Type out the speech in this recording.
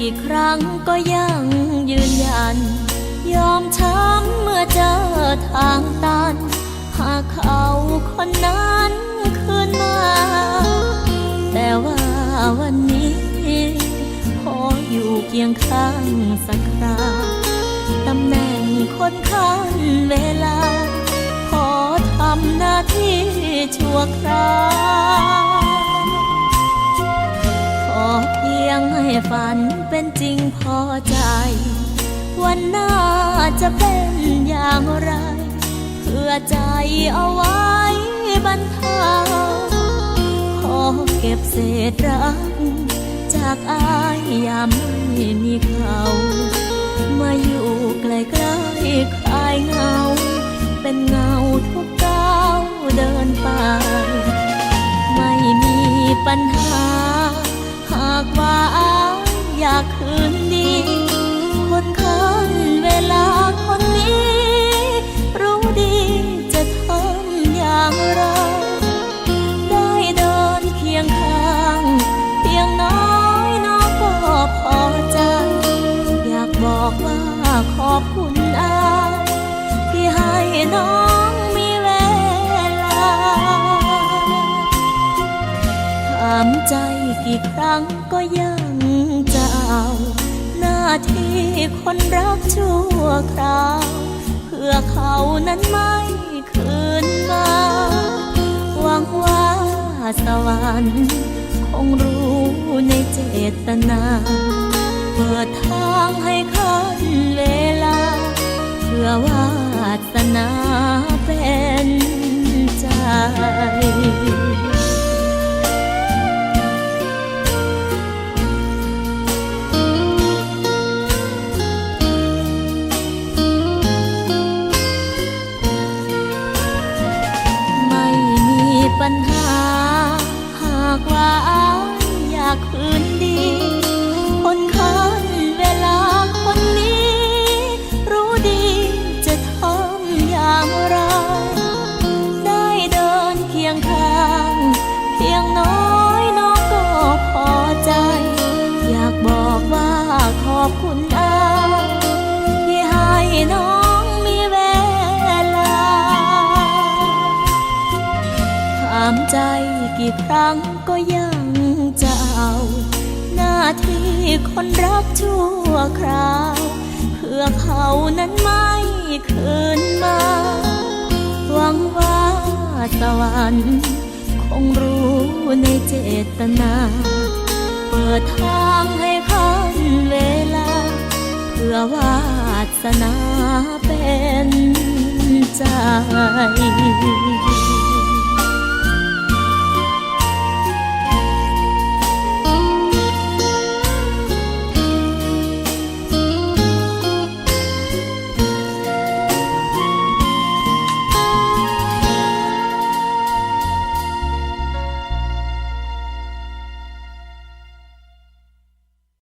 กี่ครั้งก็ยังยืนยัน ยอมช้ำเมื่อเจอทางตัน หากเขาคนนั้นคืนมา แต่ว่าวันนี้ขออยู่เคียงข้างสักคราตำแหน่งคนข้างเวลา ขอทำหน้าที่ชั่วคราวขอ ยงให้ฝันเป็นจริงพอใจ วันหน้าจะเป็นอย่างไร เพื่อใจเอาไว้บรรเทาขอเก็บเศษรัก จากอายยามไม่มีเขามาอยู่ใกล้ๆคลายเหงา เป็นเงาทุกก้าวเดินไป ไม่มีปัญหาากคืนดี คนคันเวลาคนนี้ รู้ดีจะทำอย่างไรได้เดินเคียงข้าง เพียงน้อยน้องก็พอใจ อยากบอกว่าขอบคุณอายที่ให้น้องมีเวลา ถามใจกี่ครั้งก็ยัง ที่คนรักชั่วคราว เพื่อเขานั้นไม่คืนมาหวังว่าสวรรค์คงรู้ในเจตนา เปิดทางให้คันเวลา เพื่อวาสนาเป็น บอกว่าขอบคุณอาที่ให้น้องมีเวลา ถามใจกี่ครั้งก็ยังจะเอา หน้าที่คนรักชั่วคราว เพื่อเขานั้นไม่คืนมา หวังว่าสวรรค์คงรู้ในเจตนา ปิดทางให้ข้ามเวลา เพื่อวาสนาเป็นใจ